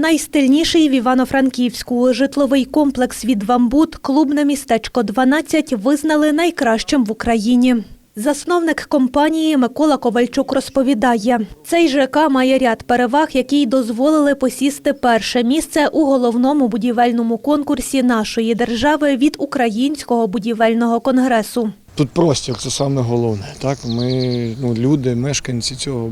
Найстильніший в Івано-Франківську житловий комплекс від «Вамбут» клубне містечко 12 визнали найкращим в Україні. Засновник компанії Микола Ковальчук розповідає, цей ЖК має ряд переваг, які й дозволили посісти перше місце у головному будівельному конкурсі нашої держави від Українського будівельного конгресу. Тут простір це саме головне. Так, ми ну, люди, мешканці цього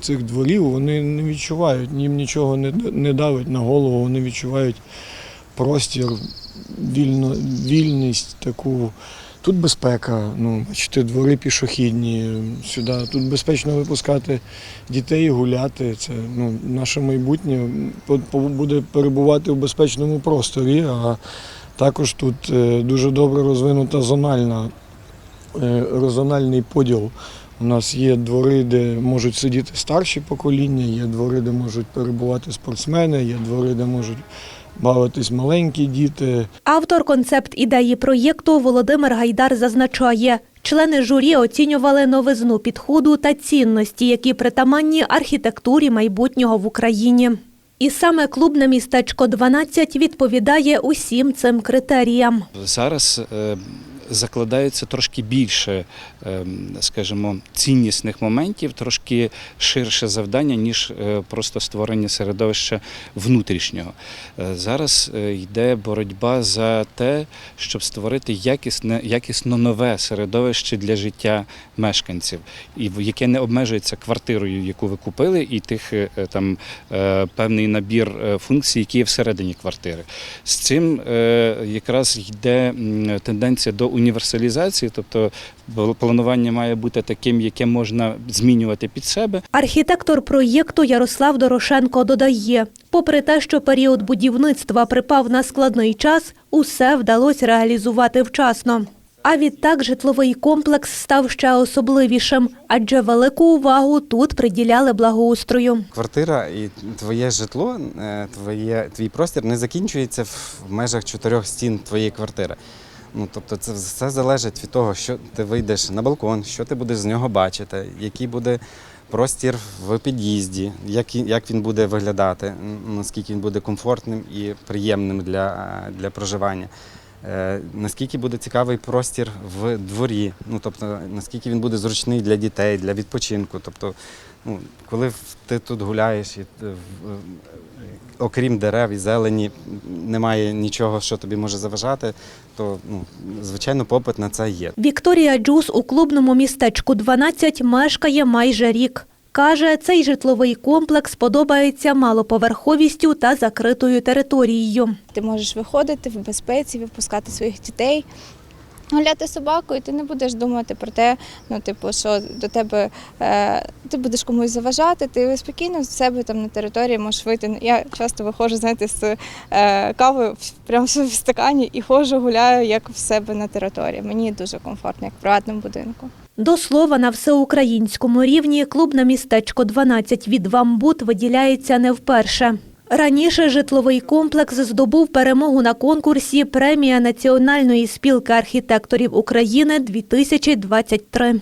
цих дворів, вони не відчувають, їм нічого не, не давить на голову, вони відчувають простір, вільно, вільність таку. Тут безпека, ну, бачите, двори пішохідні, сюди. Тут безпечно випускати дітей, гуляти. Це ну, наше майбутнє буде перебувати в безпечному просторі. А також тут е, дуже добре розвинута зональна, е, зональний поділ. У нас є двори, де можуть сидіти старші покоління, є двори, де можуть перебувати спортсмени, є двори, де можуть бавитись маленькі діти. Автор концепт ідеї проєкту Володимир Гайдар зазначає, члени журі оцінювали новизну підходу та цінності, які притаманні архітектурі майбутнього в Україні. І саме клубне містечко 12 відповідає усім цим критеріям. Зараз е, закладається трошки більше, е, скажімо, ціннісних моментів, трошки ширше завдання, ніж е, просто створення середовища внутрішнього. Е, Зараз е, йде боротьба за те, щоб створити якісне, якісно нове середовище для життя мешканців, і яке не обмежується квартирою, яку ви купили, і тих там певний набір функцій, які є всередині квартири. З цим якраз йде тенденція до універсалізації, тобто планування має бути таким, яке можна змінювати під себе. Архітектор проєкту Ярослав Дорошенко додає, попри те, що період будівництва припав на складний час, усе вдалося реалізувати вчасно. А відтак житловий комплекс став ще особливішим, адже велику увагу тут приділяли благоустрою. Квартира і твоє житло, е, твоє, твій простір не закінчується в межах чотирьох стін твоєї квартири. Ну, тобто це все залежить від того, що ти вийдеш на балкон, що ти будеш з нього бачити, який буде простір в під'їзді, як, як він буде виглядати, наскільки він буде комфортним і приємним для, для проживання. Е, Наскільки буде цікавий простір в дворі, ну тобто наскільки він буде зручний для дітей, для відпочинку. Тобто, ну, коли ти тут гуляєш, і окрім дерев і зелені, немає нічого, що тобі може заважати, то ну, звичайно попит на це є. Вікторія Джус у клубному містечку 12 мешкає майже рік. Каже, цей житловий комплекс подобається малоповерховістю та закритою територією. Ти можеш виходити в безпеці, випускати своїх дітей, гуляти собакою, ти не будеш думати про те, ну, типу, що до тебе е, ти будеш комусь заважати, ти спокійно з себе там на території можеш вийти. Я часто виходжу, знаєте, з е, кавою в- прямо в стакані і ходжу, гуляю як в себе на території. Мені дуже комфортно, як в приватному будинку. До слова, на всеукраїнському рівні клубне містечко 12 від «Вамбут» виділяється не вперше. Раніше житловий комплекс здобув перемогу на конкурсі «Премія Національної спілки архітекторів України-2023».